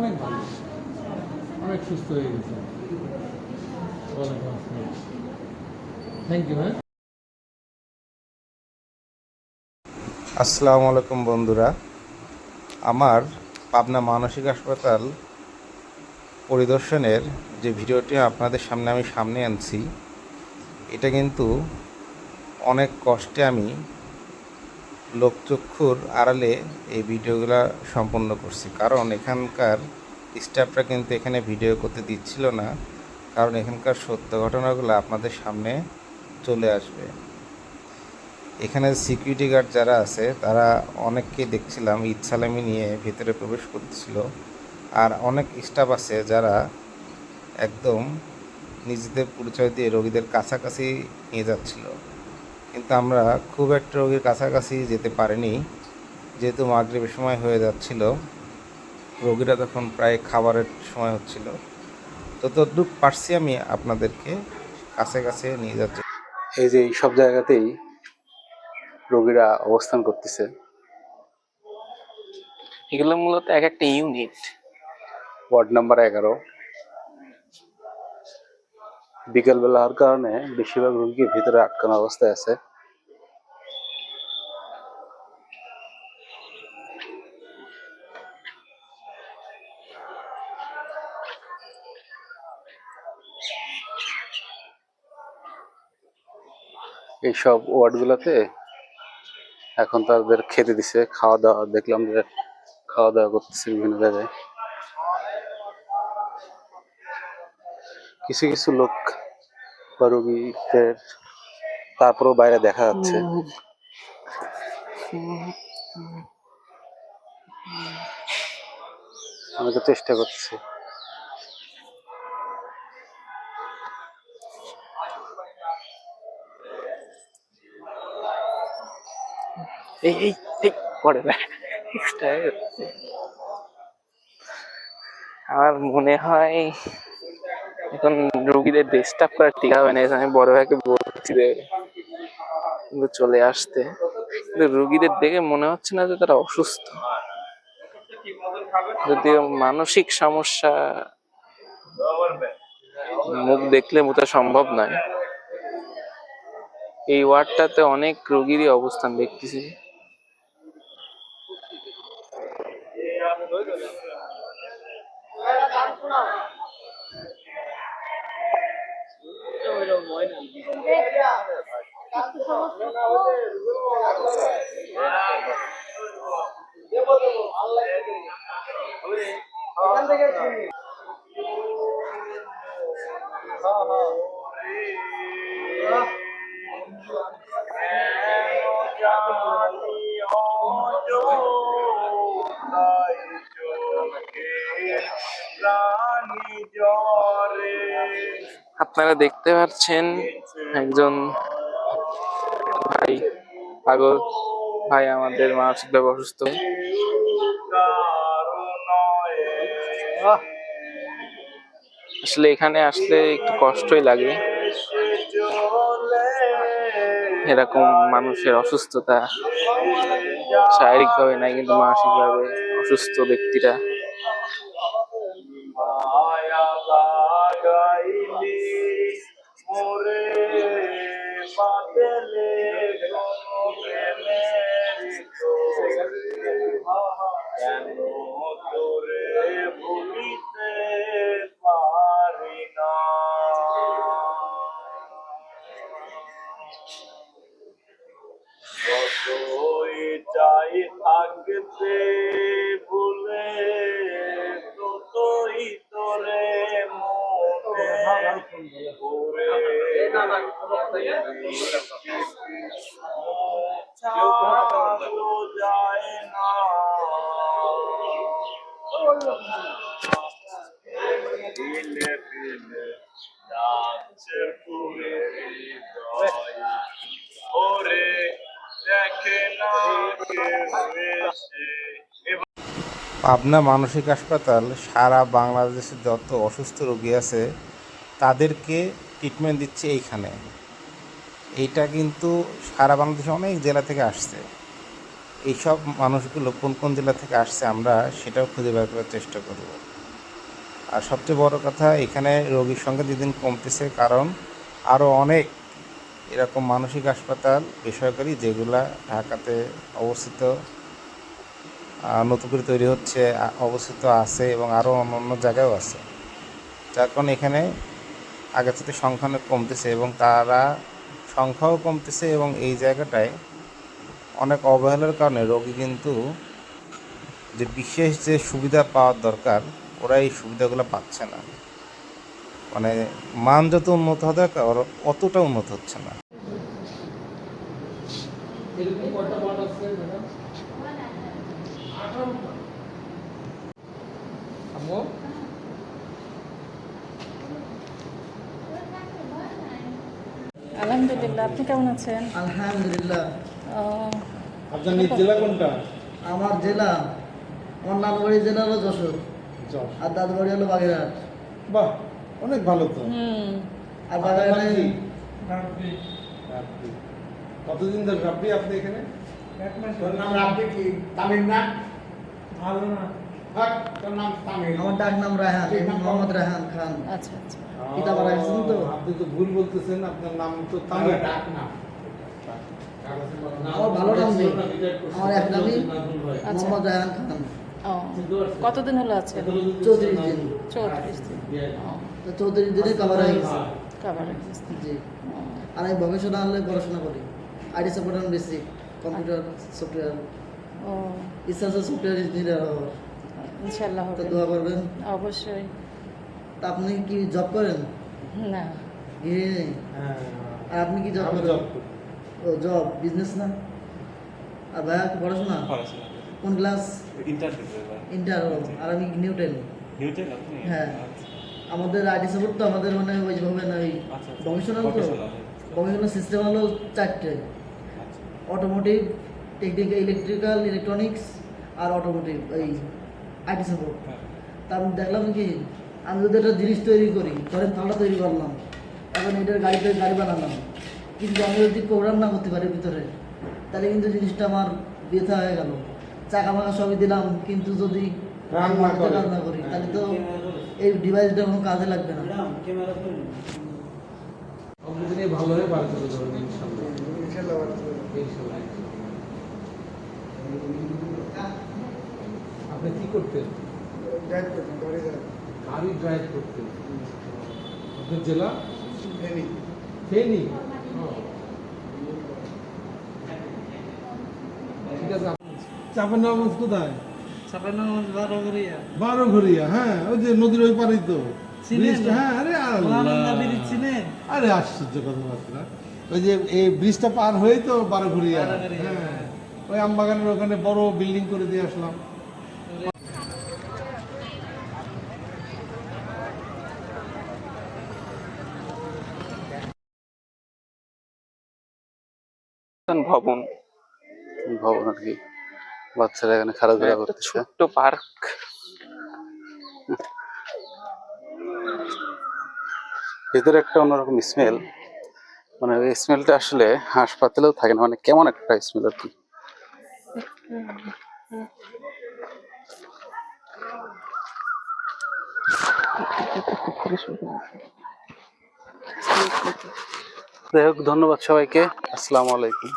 অনেক ভালো। অনেক সুস্থ হয়ে গেছে। থ্যাংক ইউ হ্যাঁ? আসসালামু আলাইকুম বন্ধুরা। আমার পাবনা মানসিক হাসপাতাল পরিদর্শনের যে ভিডিওটি আপনাদের সামনে আমি সামনে আনছি, এটা কিন্তু অনেক কষ্টে আমি লোকচক্ষুর আড়ালে এই ভিডিওগুলো সম্পন্ন করছি। কারণ এখানকার স্টাফরা কিন্তু এখানে ভিডিও করতে দিচ্ছিল না। কারণ এখানকার সত্য ঘটনাগুলো আপনাদের সামনে চলে আসবে। এখানে সিকিউরিটি গার্ড যারা আছে, তারা অনেককে দেখছিলাম সালামি নিয়ে ভেতরে প্রবেশ করতেছিল। আর অনেক স্টাফ আছে যারা একদম নিজেদের পরিচয় দিয়ে রোগীদের কাছাকাছি নিয়ে যাচ্ছিল। কিন্তু আমরা খুব একটা রোগীর কাছাকাছি যেতে পারিনি। যেহেতু মাগরিবের সময় হয়ে যাচ্ছিল রোগীরা তখন প্রায় খাবারের সময় হচ্ছিল। তো তদ্রুপ পারছি আমি আপনাদেরকে কাছে কাছে নিয়ে যাচ্ছি। এই যে এই সব জায়গাতেই রোগীরা অবস্থান করতেছে। এগুলো মূলত এক একটা ইউনিট। ওয়ার্ড নাম্বার এগারো। বিকেলবেলা হওয়ার কারণে বেশিরভাগ রোগী ভিতরে আটকানো অবস্থায় আছে। এইসব ওয়ার্ডগুলোতে এখন তাদের খেতে দিছে, খাওয়া দাওয়া, দেখলাম যে খাওয়া দাওয়া করতেছে বিভিন্ন জায়গায়। কিছু কিছু লোক বা রোগীদের তারপরেও বাইরে দেখা যাচ্ছে। আমি তো চেষ্টা করতেছি এই এই এই পড়ে না। আমার মনে হয় এখন রুগীদের ডিস্টার্ব করার ঠিক হবে না আমি বড় ভাইকে বলছি কিন্তু চলে আসতে। কিন্তু রুগীদের দেখে মনে হচ্ছে না যে তারা অসুস্থ। যদিও মানসিক সমস্যা মুখ দেখলে বোঝা সম্ভব নয়। এই ওয়ার্ডটাতে অনেক রুগীরই অবস্থান দেখতেছি। আপনারা দেখতে পাচ্ছেন একজন ভাই পাগল। ভাই আমাদের মানসিকভাবে অসুস্থ। আসলে এখানে আসলে একটু কষ্টই লাগে। এরকম মানুষের অসুস্থতা শারীরিকভাবে নাই, কিন্তু মানসিকভাবে অসুস্থ ব্যক্তিরা। থাকতে ভুলে ততই তোরে যায় না। দিলে দিলে যাচ্ছে পাবনা মানসিক হাসপাতাল সারা বাংলাদেশে যত অসুস্থ রোগী আছে, তাদেরকে ট্রিটমেন্ট দিচ্ছে এইখানে। এইটা কিন্তু সারা বাংলাদেশে অনেক জেলা থেকে আসছে। এইসব মানুষগুলো কোন কোন জেলা থেকে আসছে আমরা সেটাও খুঁজে বের করার চেষ্টা করব। আর সবচেয়ে বড় কথা, এখানে রোগীর সংখ্যা দিন কমতেছে, কারণ আরও অনেক এরকম মানসিক হাসপাতাল, বেসরকারি, যেগুলা ঢাকাতে অবস্থিত নতুন করে তৈরি হচ্ছে অবস্থিত আছে এবং আরও অন্য অন্য জায়গায়ও আছে। যার কারণে এখানে আগের থেকে সংখ্যা অনেক কমতেছে এবং তারা সংখ্যাও কমতেছে এবং এই জায়গাটায় অনেক অবহেলার কারণে রোগী কিন্তু যে বিশেষ যে সুবিধা পাওয়ার দরকার, ওরা এই সুবিধাগুলো পাচ্ছে না। মানে মান যত উন্নত হওয়া দরকার অতটা উন্নত হচ্ছে না এরকম কয়টা ওয়ার্ড আছে ম্যাডাম আঠারোটা আম্মু আলহামদুলিল্লাহ আপনি কেমন আছেন? আলহামদুলিল্লাহ। আপনার নিজ জেলা কোনটা? আমার জেলা আমার নানুবাড়ি জেলা হলো যশোর। যশ আর দাদু বাড়ি হলো বাগেরহাট। বাহ অনেক ভালো তো। হুম। আর বাগেরহাটে কতদিন ধরে রাব্বি আপনি এখানে? আমার ডাক নাম রায়হান আমি মোহাম্মদ রায়হান খান। আচ্ছা আচ্ছা। কিতাব রাখছেন তো? আপনি তো ভুল বলতেছেন আপনার নাম তো তামিল। আমার ভালো নাম নেই। আমার এক নামই আচ্ছা। মোহাম্মদ রায়হান খান। কতদিন হলো আছে? চৌত্রিশ দিন। চৌত্রিশ দিন। তো চৌত্রিশ দিনে কভার হয়ে গেছে। কাবার হয়ে গেছে। জি। আর আমি ভকেশনাল আনলে পড়াশোনা করি। IT support and basic computer software ও। ইচ্ছা আছে সফটওয়্যার ইঞ্জিনিয়ার হওয়ার। ইনশাল্লাহ তো হবে। দোয়া করবেন? অবশ্যই। তা আপনি কি জব করেন? না। গৃহিণী আর আপনি কি জব করেন? জব ও জব বিজনেস না? আর ভাইয়া কি পড়াশোনা? কোন ক্লাস ইন্টার ও আর আমি নিউটেন হ্যাঁ। আমাদের আইডি সাপোর্ট তো আমাদের মানে ওই যেভাবে না ওই ভকেশনাল তো। ভকেশনাল সিস্টেম হলো চারটে। অটোমোটিভ টেকনিক্যাল ইলেকট্রিক্যাল ইলেকট্রনিক্স আর অটোমোটিভ এই আইটি সাপোর্ট তা আমি দেখলাম কি আমি যদি একটা জিনিস তৈরি করি ধরেন থালা তৈরি করলাম এখন এটার গাড়ি তৈরি গাড়ি বানালাম কিন্তু আমি যদি প্রোগ্রাম না করতে পারি ভিতরে তাহলে কিন্তু জিনিসটা আমার বৃথা হয়ে গেল। চাকা মাকা সবই দিলাম কিন্তু যদি রান না কাজ না করি তাহলে তো এই ডিভাইসটা কোনো কাজে লাগবে না। ভালো হয়ে করে দেবেন ইনশাল্লাহ। আপনি কি করতেন? গাড়ি ড্রাইভ করতেন। আপনার জেলা? ফেনি। ও। ঠিক আছে চাপের নগর কোথায়? বারো হ্যাঁ ওই যে নদীর ওই পারেই তো। হ্যাঁ আরে আরে আশ্চর্য কথাবার্তা ওই যে এই ব্রিজটা পার হয়েই তো বারো ঘড়িয়া হ্যাঁ ওই আমবাগানের ওখানে বড় বিল্ডিং করে দিয়ে আসলাম। ভবন। ভবন আর কি? বাচ্চারা এখানে খেলাধুলা করতেছে। ছোট্ট পার্ক। ভেতরে একটা অন্যরকম স্মেল মানে ওই স্মেলটা আসলে হাসপাতালেও থাকে না। মানে কেমন একটা স্মেল আর কি। যাই হোক ধন্যবাদ সবাইকে। আসসালামু আলাইকুম।